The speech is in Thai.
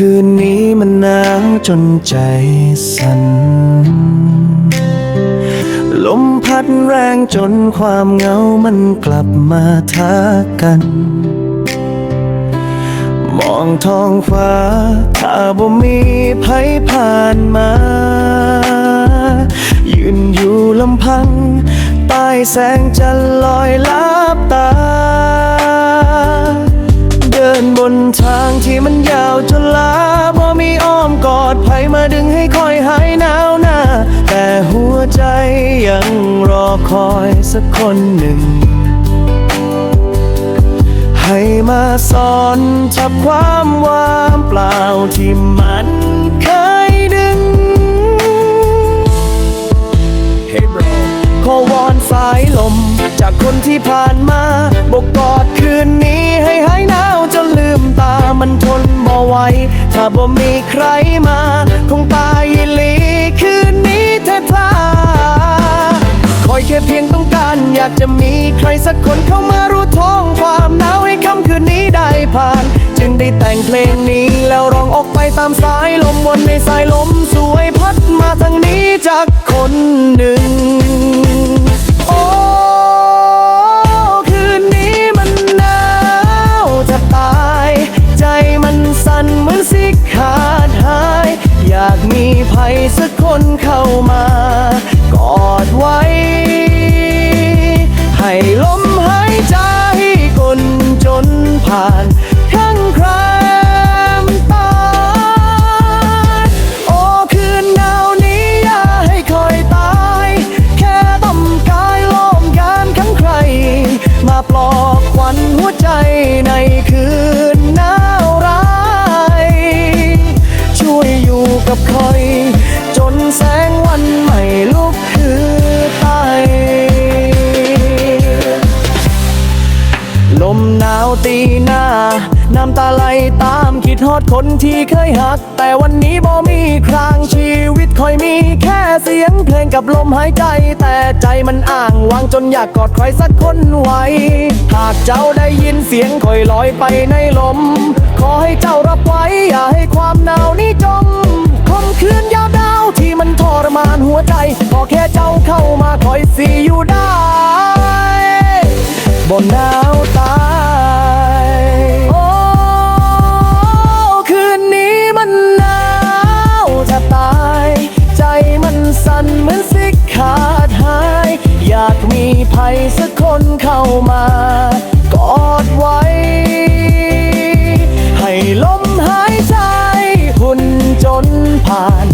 คืนนี้มันหนาวจนใจสั่น ลมพัดแรงจนความเหงามันกลับมาทักกัน มองท้องฟ้า ถ้าบ่มีภัยผ่านมา ยืนอยู่ลำพัง ใต้แสงจันทร์ลอยลับตา ทางที่มันยาวจนลาบ่มีอ้อมกอดไผมาดึงให้คอยหายหนาวหน้า แต่หัวใจยังรอคอยสักคนหนึ่ง ให้มาสอนจับความว่างเปล่าที่มัน บ่มีใครมา คงตายหลีคืนนี้แท้ทาคอยแค่เพียงต้องการ อยากจะมีใครสักคนเข้ามารู้ท้องความหนาวให้ค่ำคืนนี้ได้ผ่าน จึงได้แต่งเพลงนี้แล้วร้องออกไปตามสายลมวนในสายลมสวยพัดมาทางนี้จากคนหนึ่ง สักคนเข้ามากอดไว้ ให้ลมหายใจ กับคอย จนแสงวันใหม่ลุกคือใต้ลมหนาวตีหน้า น้ำตาไหลตามคิดฮอดคนที่เคยหัก แต่วันนี้บ่มีครางชีวิตคอยมีแค่เสียงเพลงกับลมหายใจ แต่ใจมันอ่างวางจนอยากกอดใครสักคนไว้ หากเจ้าได้ยินเสียงคอยลอยไปในลม ขอให้เจ้ารับไว้ อย่าให้ความหนาว วใจขอแค่เจ้าเข้ามาคอยสีอยู่ได้บนหนาวตายโอ้คืนนี้มันหนาวจะตาย ใจมันสั่นเหมือนสิขาดหาย อยากมีภัยสักคนเข้ามากอดไว้ ให้ลมหายใจหุ่นจนผ่าน